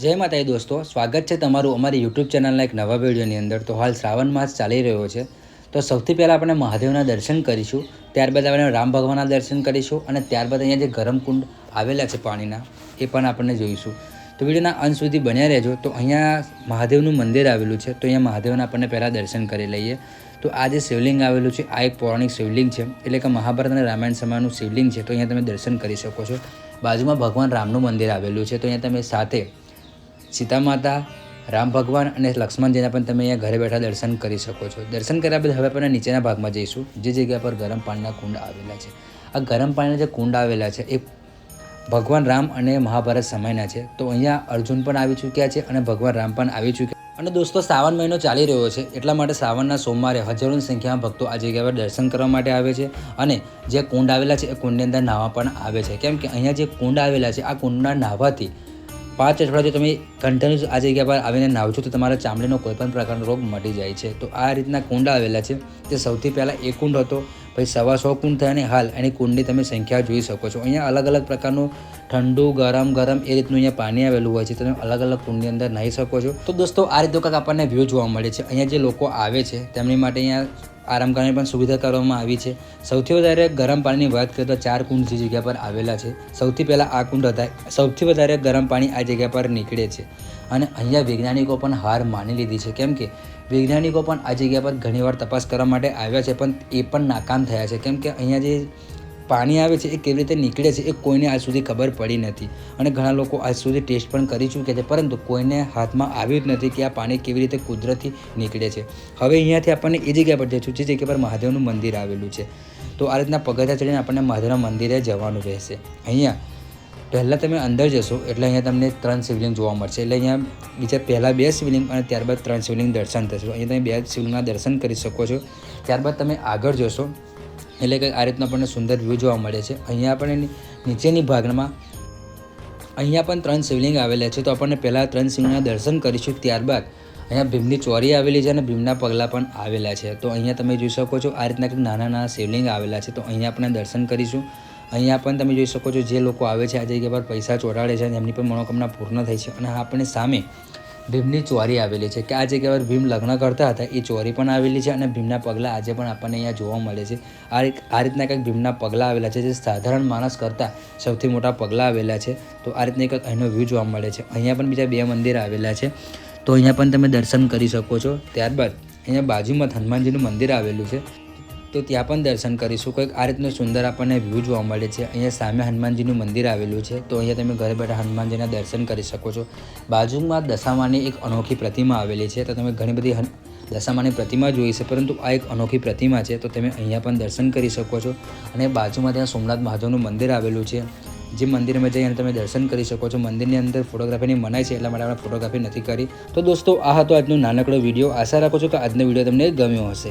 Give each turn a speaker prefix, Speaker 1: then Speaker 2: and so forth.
Speaker 1: જય માતાજી દોસ્તો, સ્વાગત છે તમારું અમારી યુટ્યુબ ચેનલના એક નવા વિડીયોની અંદર. તો હાલ શ્રાવણ માસ ચાલી રહ્યો છે. તો સૌથી પહેલાં આપણે મહાદેવના દર્શન કરીશું, ત્યારબાદ આપણે રામ ભગવાનના દર્શન કરીશું અને ત્યારબાદ અહીંયા જે ગરમ કુંડ આવેલા છે પાણીના, એ પણ આપણને જોઈશું. તો વિડીયોના અંત સુધી બન્યા રહેજો. તો અહીંયા મહાદેવનું મંદિર આવેલું છે. તો અહીંયા મહાદેવના આપણને પહેલાં દર્શન કરી લઈએ. તો આ જે શિવલિંગ આવેલું છે, આ એક પૌરાણિક શિવલિંગ છે. એટલે કે મહાભારત અને રામાયણ સમયનું શિવલિંગ છે. તો અહીંયા તમે દર્શન કરી શકો છો. બાજુમાં ભગવાન રામનું મંદિર આવેલું છે. તો અહીંયા તમે સાથે સીતા માતા રામ ભગવાન અને લક્ષ્મણજીના પણ તમે અહીંયા ઘરે બેઠા દર્શન કરી શકો છો. દર્શન કર્યા બાદ હવે આપણે નીચેના ભાગમાં જઈશું, જે જગ્યા પર ગરમ પાણીના કુંડ આવેલા છે. આ ગરમ પાણીના જે કુંડ આવેલા છે, એ ભગવાન રામ અને મહાભારત સમયના છે. તો અહીંયા અર્જુન પણ આવી ચૂક્યા છે અને ભગવાન રામ પણ આવી ચૂક્યા અને દોસ્તો, શ્રાવણ મહિનો ચાલી રહ્યો છે, એટલા માટે શ્રાવણના સોમવારે હજારોની સંખ્યામાં ભક્તો આ જગ્યા પર દર્શન કરવા માટે આવે છે અને જે કુંડ આવેલા છે, એ કુંડની અંદર નાહવા પણ આવે છે. કેમ કે અહીંયા જે કુંડ આવેલા છે, આ કુંડના નાહવાથી પાંચ અઠવાડિયા જો તમે કન્ટિન્યુઅસ આ જગ્યા પર આવીને નાહો તો તમારા ચામડીનો કોઈ પણ પ્રકારનો રોગ મટી જાય છે. તો આ રીતના કુંડ આવેલા છે. તે સૌથી પહેલાં એક કુંડ હતો. પછી સવા સો કુંડ થયા અને હાલ એની કુંડની તમે સંખ્યા જોઈ શકો છો. અહીંયા અલગ અલગ પ્રકારનું ઠંડુ, ગરમ ગરમ એ રીતનું અહીંયા પાણી આવેલું હોય છે. તમે અલગ અલગ કુંડની અંદર નાહી શકો છો. તો દોસ્તો, આ રીતનું કાંઈક આપણને વ્યૂ જોવા મળે છે. અહીંયા જે લોકો આવે છે, તેમની માટે અહીંયા આરામ કરવાની પણ સુવિધા કરવામાં આવી છે. સૌથી વધારે ગરમ પાણીની વાત કરીએ તો ચાર કુંડ જે જગ્યા પર આવેલા છે. સૌથી પહેલાં આ કુંડ હતા. સૌથી વધારે ગરમ પાણી આ જગ્યા પર નીકળે છે. અને અહીંયા વૈજ્ઞાનિકો પણ હાર માની લીધી છે. કેમ કે વૈજ્ઞાનિકો પણ આ જગ્યા પર ઘણીવાર તપાસ કરવા માટે આવ્યા છે, પણ એ પણ નાકામ થયા છે. કેમ કે અહીંયા જે પાણી આવે છે, એ કેવી રીતે નીકળે છે, એ કોઈને આજ સુધી ખબર પડી નથી. અને ઘણા લોકો આજ સુધી ટેસ્ટ પણ કરી ચૂક્યા છે, પરંતુ કોઈને હાથમાં આવ્યું જ નથી કે આ પાણી કેવી રીતે કુદરતી નીકળે છે. હવે અહીંયાથી આપણને એ જગ્યા પર જઈશું, જે જગ્યા પર મહાદેવનું મંદિર આવેલું છે. તો આ રીતના પગથિયા ચડીને આપણને મહાદેવના મંદિરે જવાનું રહેશે. અહીંયા પહેલાં તમે અંદર જશો, એટલે અહીંયા તમને ત્રણ શિવલિંગ જોવા મળશે. એટલે અહીંયા બીજા પહેલાં બે શિવલિંગ અને ત્યારબાદ ત્રણ શિવલિંગ દર્શન થશે. અહીંયા તમે બે શિવલિંગના દર્શન કરી શકો છો. ત્યારબાદ તમે આગળ જશો, એટલે કે આ રીતનો આપણને સુંદર વ્યૂ જોવા મળે છે. અહીંયા આપણને નીચેની ભાગમાં અહીંયા પણ ત્રણ શિવલિંગ આવેલા છે. તો આપણને પહેલાં ત્રણ શિવલિંગના દર્શન કરીશું, ત્યારબાદ અહીંયા ભીમની ચોરી આવેલી છે અને ભીમના પગલાં પણ આવેલા છે. તો અહીંયા તમે જોઈ શકો છો, આ રીતના નાના નાના શિવલિંગ આવેલા છે. તો અહીંયા આપણે દર્શન કરીશું. અહીંયા પણ તમે જોઈ શકો છો જે લોકો આવે છે, આ જગ્યા પર પૈસા ચોરાડે છે અને એમની પણ મનોકામના પૂર્ણ થઈ છે. અને આપણે સામે ભીમની ચોરી આવેલી છે. કે આ જગ્યા પર ભીમ લગ્ન કરતા હતા, એ ચોરી પણ આવેલી છે અને ભીમના પગલાં આજે પણ આપણને અહીંયા જોવા મળે છે. આ એક આ રીતના કંઈક ભીમના પગલાં આવેલા છે, જે સાધારણ માણસ કરતાં સૌથી મોટા પગલાં આવેલા છે. તો આ રીતના કંઈક અહીંનો વ્યૂ જોવા મળે છે. અહીંયા પણ બીજા બે મંદિર આવેલા છે. તો અહીંયા પણ તમે દર્શન કરી શકો છો. ત્યારબાદ અહીંયા બાજુમાં હનુમાનજીનું મંદિર આવેલું છે. તો ત્યાં પણ દર્શન કરીશું. કંઈક આ રીતનું સુંદર આપણને વ્યૂ જોવા મળે છે. અહીંયા સામે હનુમાનજીનું મંદિર આવેલું છે. તો અહીંયા તમે ઘરે બેઠા હનુમાનજીના દર્શન કરી શકો છો. બાજુમાં દશામાની એક અનોખી પ્રતિમા આવેલી છે. તો તમે ઘણી બધી હન- દશામાની પ્રતિમા જોઈ છે. પરંતુ આ એક અનોખી પ્રતિમા છે. તો તમે અહીંયા પણ દર્શન કરી શકો છો. અને બાજુમાં ત્યાં સોમનાથ મહાદેવનું મંદિર આવેલું છે. જે મંદિરમાં જઈને તમે દર્શન કરી શકો છો. મંદિરની અંદર ફોટોગ્રાફીની મનાય છે. એટલા માટે આપણે ફોટોગ્રાફી નથી કરી. તો દોસ્તો, આ હતો આજનો નાનકડો વીડિયો. આશા રાખું છું કે આજનો વીડિયો તમને ગમ્યો હશે.